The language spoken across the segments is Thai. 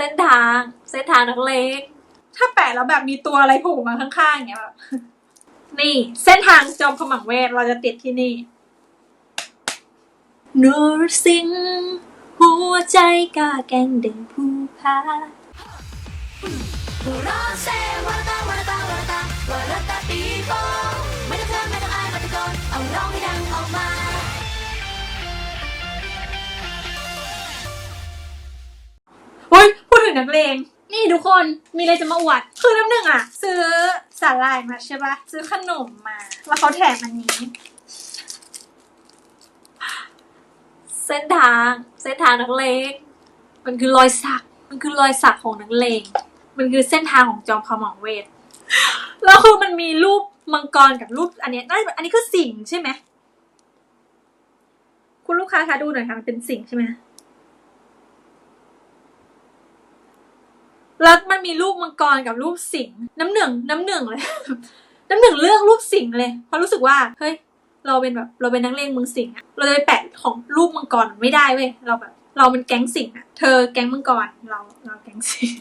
ส้นทาง เส้นทางนักเลงถ้าแปะแล้วแบบมีตัวอะไรโผล่มาข้างๆอย่างเงี้ยแบบนี่ เส้นทางจอมขมังเวทเราจะติดที่นี่นูรสิงห์หัวใจกล้าแกล้งดึงผู้พาหัวเราะเซวาตาวาตาวาตาวาตาปีโป้ไม่ต้องเขินไม่ต้องอายมาตะโกนเอาร้องให้ดัง ถึงนักเลงนี่ทุกคนมีอะไรจะมาอวด คือน้ำหนึ่งอะซื้อสาหร่ายมาใช่ปะซื้อขนมมา แล้วเขาแถมอันนี้ เส้นทาง เส้นทางนักเลงมันคือรอยสัก มันคือรอยสักของนักเลง มันคือเส้นทางของจอมขมังเวท แล้วคือมันมีรูปมังกรกับรูปอันเนี้ยน่าจะอันนี้คือสิงห์ใช่ไหม คุณลูกค้าคะดูหน่อยค่ะมันเป็นสิงห์ใช่ไหม แล้วมันมีรูปมังกรกับรูปสิงห์น้ำหนึ่งน้ำหนึ่งเลย น้ำหนึ่งเลือกรูปสิงห์เลย เพราะรู้สึกว่าเฮ้ยเราเป็นแบบเราเป็นนักเลงเมืองสิงห์อะเราจะไปแปะของรูปมังกรไม่ได้เว้ยเราแบบ เราเป็นแก๊งสิงห์อะเธอแก๊งมังกรเราเราแก๊งสิงห์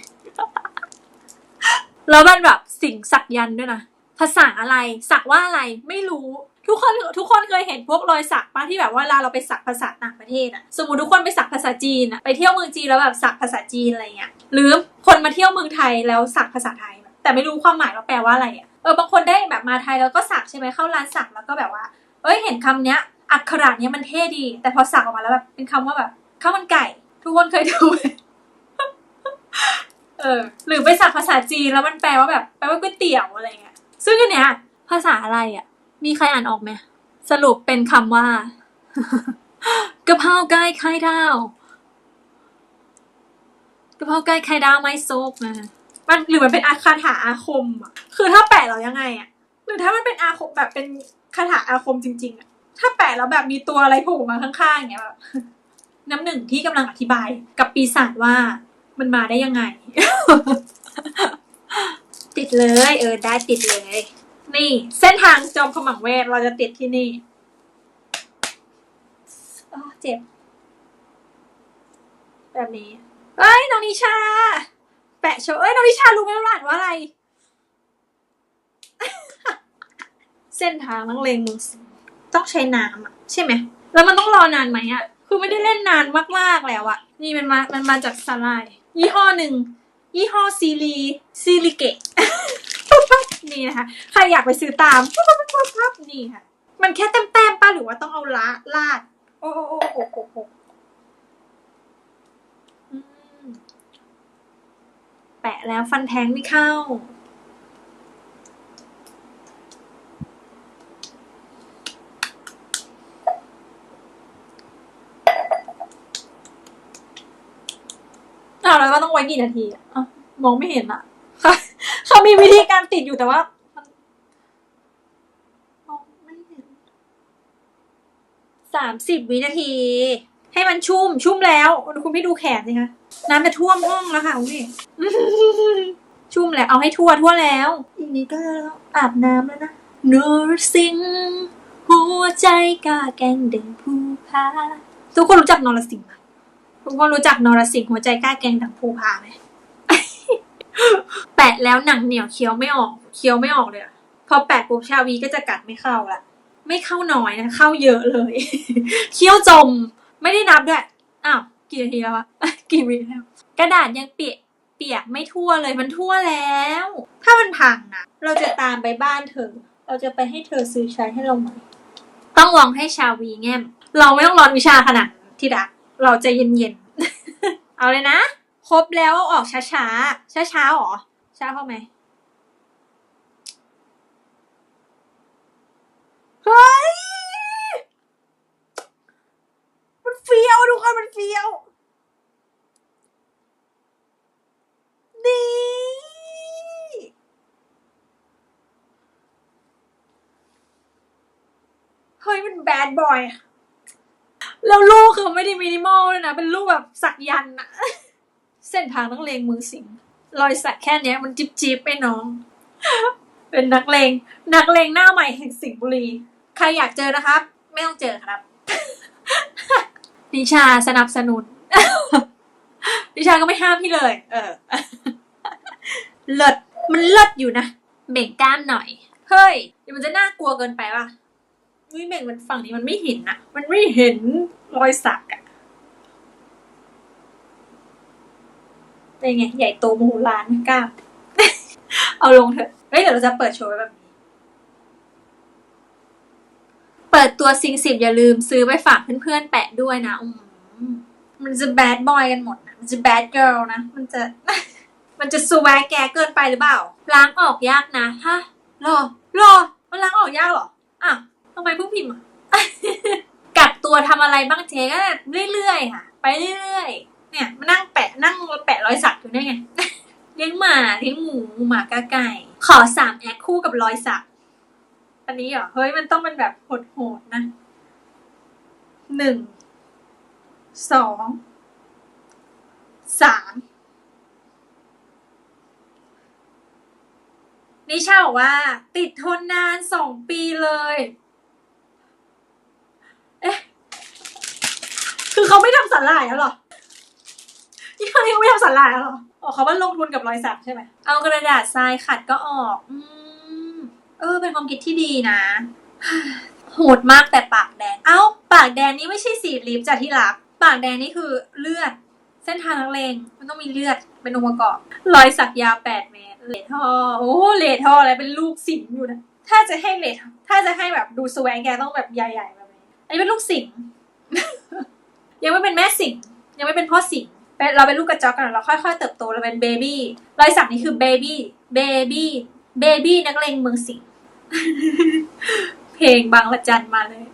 แล้วมันแบบสิงห์สักยันด้วยนะภาษาอะไรสักว่าอะไรไม่รู้ทุกคนทุกคนเคยเห็นพวกรอยสักปะที่แบบว่าเวลาเราไปสักภาษาต่างประเทศอะสมมติทุกคนไปสักภาษาจีนอะไปเที่ยวเมืองจีนแล้วแบบสักภาษาจีนอะไรเงี้ย หรือคนมาเที่ยวเมืองไทยแล้วสักภาษาไทย แต่ไม่รู้ความหมายว่าแปลว่าอะไรอะเออบางคนได้แบบมาไทยแล้วก็สักใช่ไหมเข้าร้านสักแล้วก็แบบว่า เอ้ยเห็นคำเนี้ย อักขระเนี้ยมันเท่ดี แต่พอสักออกมาแล้วแบบเป็นคำว่าแบบข้าวมันไก่ ทุกคนเคยดูไหมเออหรือไปสักภาษาจีนแล้วมันแปลว่าแบบแปลว่าก๋วยเตี๋ยวอะไรเงี้ย ซึ่งอันเนี้ยภาษาอะไรอะ มีใครอ่านออกไหมสรุปเป็นคำว่ากะเพราไก่ไข่ดาว กะเพราไก่ไข่ดาวไม่ซุปนะมันหรือมันเป็นอาคาถาอาคมอะ คือถ้าแปะเรายังไงอะ หรือถ้ามันเป็นอาคมแบบเป็นคาถาอาคมจริง ๆอะ ถ้าแปะแล้วแบบมีตัวอะไรโผล่มาข้างๆอย่างเงี้ยแบบน้ำหนึ่งที่กำลังอธิบายกับปีศาจว่ามันมาได้ยังไง ติดเลย เออ ได้ติดเลย นี่ เส้นทางจอมขมังเวทเราจะติดที่นี่เจ็บ แบบนี้ เอ้ยน้องนิชา แปะโชว์เอ้ยน้องนิชารู้ไหมว่าอ่านว่าอะไร เส้นทางนักเลงเมืองสิงห์ต้องใช้น้ำอะใช่ไหมแล้วมันต้องรอนานไหมอะคือไม่ได้เล่นนานมากๆแล้วอะนี่มันมามันมาจากสลายยี่ห้อหนึ่งยี่ห้อซีรีซีริเกะนี่นะคะ ใครอยากไปซื้อตามปั๊บปั๊บปั๊บปั๊บนี่ค่ะ มันแค่แต้มๆป้าหรือว่าต้องเอาละลาด โอ้โอ้โอ้โอ้โอ้โอ้อื แปะแล้วฟันแทงไม่เข้า เอาแล้วก็ต้องไว้กี่นาทีอะอะมองไม่เห็นอะเขาเขามีวิธีการติดอยู่แต่ว่ามองไม่เห็นสามสิบวินาที ให้มันชุ่มชุ่มแล้วคุณพี่ดูแขนสิคะน้ำจะท่วมห้องแล้วค่ะคุณพี่ชุ่มแล้วเอาให้ทั่วทั่วแล้วอีกนิดก็อาบน้ำแล้วนะนูรสิงห์หัวใจกล้าแกล้งดึงผู้พาทุกคนรู้จักนรสิงห์ไหมทุกคนรู้จักนรสิงห์หัวใจกล้าแกงดังภูพาไหมแปะแล้วหนังเหนียวเคี้ยวไม่ออกเคี้ยวไม่ออกเลยพอแปะปุ๊บชาวีก็จะกัดไม่เข้าละไม่เข้าน้อยนะเข้าเยอะเลย เคี้ยวจม ไม่ได้นับด้วยอ้าวกี่นาทีแล้ววะ กี่วิแล้ว กระดาษยังเปียกเปียกไม่ทั่วเลยมันทั่วแล้ว ถ้ามันพังนะเราจะตามไปบ้านเธอ เราจะไปให้เธอซื้อใช้ให้เราใหม่ต้องลองให้ชาวีแง้มเราไม่ต้องร้อนวิชาขนาดนั้นที่ดักเราจะเย็นๆ เอาเลยนะ ครบแล้วเอาออกช้าๆ ช้าๆหรอ ช้าเข้าไหมเฮ้ย มันเฟี้ยวทุกคนมันเฟี้ยว นี่ เฮ้ยมันแบดบอยอะแล้วลูกคือไม่ได้มินิมอลเลยนะ เป็นลูกแบบสักยันอะเส้นทางนักเลงมือสิง รอยสักแค่เนี้ยมันจิบจิบไปน้อง เป็นนักเลง นักเลงหน้าใหม่แห่งสิงห์บุรี ใครอยากเจอนะครับ ไม่ต้องเจอครับ นิชาสนับสนุน ดิฉันก็ไม่ห้ามพี่เลย เออ เลิศ มันเลิศอยู่นะ เบ่งกล้ามหน่อย เฮ้ยเดี๋ยวมันจะน่ากลัวเกินไปป่ะอุ้ยเบ่งมันฝั่งนี้มันไม่เห็นอะมันไม่เห็นรอยสักอะเป็นไง ใหญ่โตมโหฬารกล้าม เอาลงเถอะ เฮ้ยเดี๋ยวเราจะเปิดโชว์แบบนี้ เปิดตัวซิงสิบอย่าลืมซื้อไปฝากเพื่อนๆแปะด้วยนะอมมันจะแบดบอยกันหมดนะมันจะแบดเกิร์ลนะ มันจะมันจะสวกแกเกินไปหรือเปล่า ล้างออกยากนะฮะรอรอมันล้างออกยากหรออะทำไมเพิ่งพิมพ์กักตัวทำอะไรบ้างเจ๊ก็เรื่อยๆค่ะ ไปเรื่อยๆเนี่ยมานั่งแปะนั่งแปะรอยสักอยู่ได้ไงเลี้ยงหมาเลี้ยงหมูหมากาไก่ ขอสามแอคคู่กับรอยสัก อันนี้เหรอเฮ้ยมันต้องเป็นแบบโหดๆนะหนึ่งสองสามนิชาบอกว่า ติดทนนานสองปีเลย เอ๊ะ คือเขาไม่ทำสาหร่ายแล้วหรอที่เขาไม่ทำสาหร่ายแล้วหรอ อ๋อเขาว่าลงทุนกับรอยสักใช่ไหม เอากระดาษทรายขัดก็ออก อืม เออ เป็นความคิดที่ดีนะ โหดมากแต่ปากแดง เอ้า ปากแดงนี่ไม่ใช่สีลิปจากที่รัก ปากแดงนี่คือเลือด เส้นทางนักเลงมันต้องมีเลือดเป็นองค์ประกอบ รอยสักยาวแปดเมตรเลทอโอ้เลทออะไรเป็นลูกสิงอยู่นะ ถ้าจะให้เลทถ้าจะให้แบบดูสแวงแกต้องแบบใหญ่ๆแบบนี้ อันนี้เป็นลูกสิง ยังไม่เป็นแม่สิง ยังไม่เป็นพ่อสิงเราเป็นลูกกระจอกกันเราค่อยๆเติบโตเราเป็นเบบี้รอยสักนี่คือเบบี้เบบี้เบบี้นักเลงเมืองสิง เพลงบางละจันมาเลย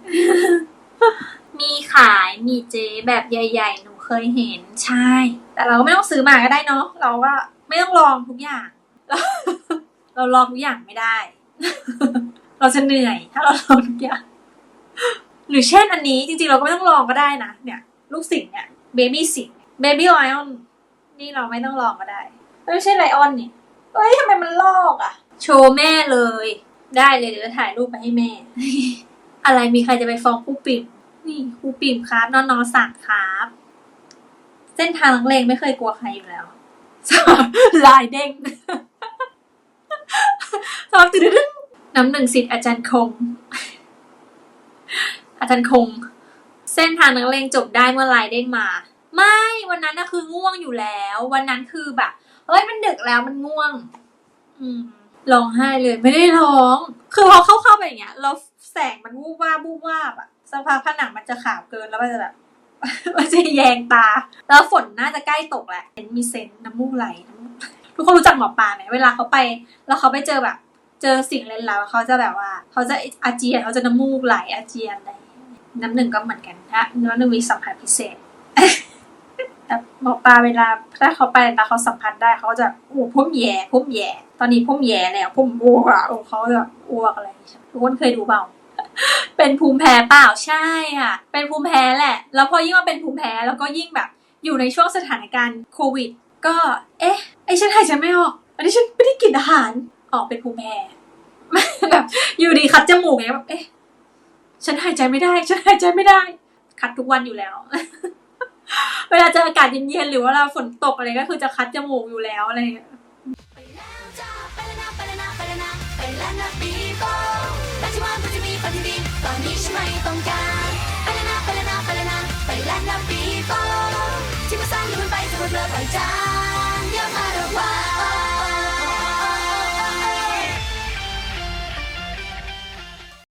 มีขายมีเจแบบใหญ่ ๆ หนูเคยเห็นใช่ แต่เราก็ไม่ต้องซื้อมาก็ได้เนาะเราว่าไม่ต้องลองทุกอย่าง เราลองทุกอย่างไม่ได้ เราจะเหนื่อย ถ้าเราลองทุกอย่าง หรือเช่นอันนี้จริงๆ เราก็ไม่ต้องลองก็ได้นะเนี่ย ลูกสิงเนี่ยเบบี้สิงเบบี้ไลออนนี่เราไม่ต้องลองก็ได้ไม่ใช่ไลออนนี่เอ้ยทำไมมันลอกอะโชว์แม่เลย ได้เลยเดี๋ยวจะถ่ายรูปไปให้แม่ อะไรมีใครจะไปฟ้องครูปิ่มนี่ครูปิ่มครับนอนนอสั่งครับ เส้นทางนักเลงไม่เคยกลัวใครอยู่แล้วลายเด้งชอบตื่นน้ำหนึ่งสิทธิ์อาจารย์คง อาจารย์คง เส้นทางนักเลงจบได้เมื่อลายเด้งมา ไม่วันนั้นน่ะคือง่วงอยู่แล้ว วันนั้นคือแบบเฮ้ยมันดึกแล้วมันง่วง อืม ร้องไห้เลยไม่ได้ร้อง คือพอเข้าเข้าๆไปอย่างเงี้ย เราแสงมันวูบวาบวูบวาบอะสักพักผนังมันจะขาวเกินแล้วมันจะแบบ มันจะแยงตา แล้วฝนน่าจะใกล้ตกแหละเห็นมีเซนน้ำมูกไหลทุกคนรู้จักหมอปลาไหมเวลาเขาไป แล้วเขาไปเจอแบบ เจอสิ่งเล่นลับเขาจะแบบว่า เขาจะอาเจียนเขาจะน้ำมูกไหลอาเจียนอะไรน้ำหนึ่งก็เหมือนกันถ้าน้ำหนึ่งมีสัมผัสพิเศษแต่หมอปลาเวลาถ้าเขาไปแล้วเขาสัมผัสได้เขาจะโอ้พุ่มแย่พุ่มแย่ ตอนนี้พุ่มแย่แล้วพุ่มอ้วกอะโอ้เขาจะอ้วกอะไรทุกคนเคยดูเปล่าเป็นภูมิแพ้เปล่าใช่ค่ะ เป็นภูมิแพ้แหละ แล้วพอยิ่งมาเป็นภูมิแพ้แล้วก็ยิ่งแบบอยู่ในช่วงสถานการณ์โควิด ก็ เอ๊ะ ไอฉันหายใจไม่ออกอันนี้ฉันไม่ได้กินอาหารออกเป็นภูมิแพ้แบบอยู่ดีคัดจมูกไงแบบเอ๊ะฉันหายใจไม่ได้ ฉันหายใจไม่ได้ คัดทุกวันอยู่แล้ว เวลาเจออากาศเย็นๆหรือว่าเราฝนตกอะไรก็คือจะคัดจมูกอยู่แล้วอะไร ปีโป้และที่ว่ามันจะมีฝันที่ดีตอนนี้ฉันไม่ต้องการไปแล้วนะไปแล้วนะไปแล้วนะไปแล้วนะปีโป้ที่มาสร้างอยู่มันไปจะหมดเลยไปจ้า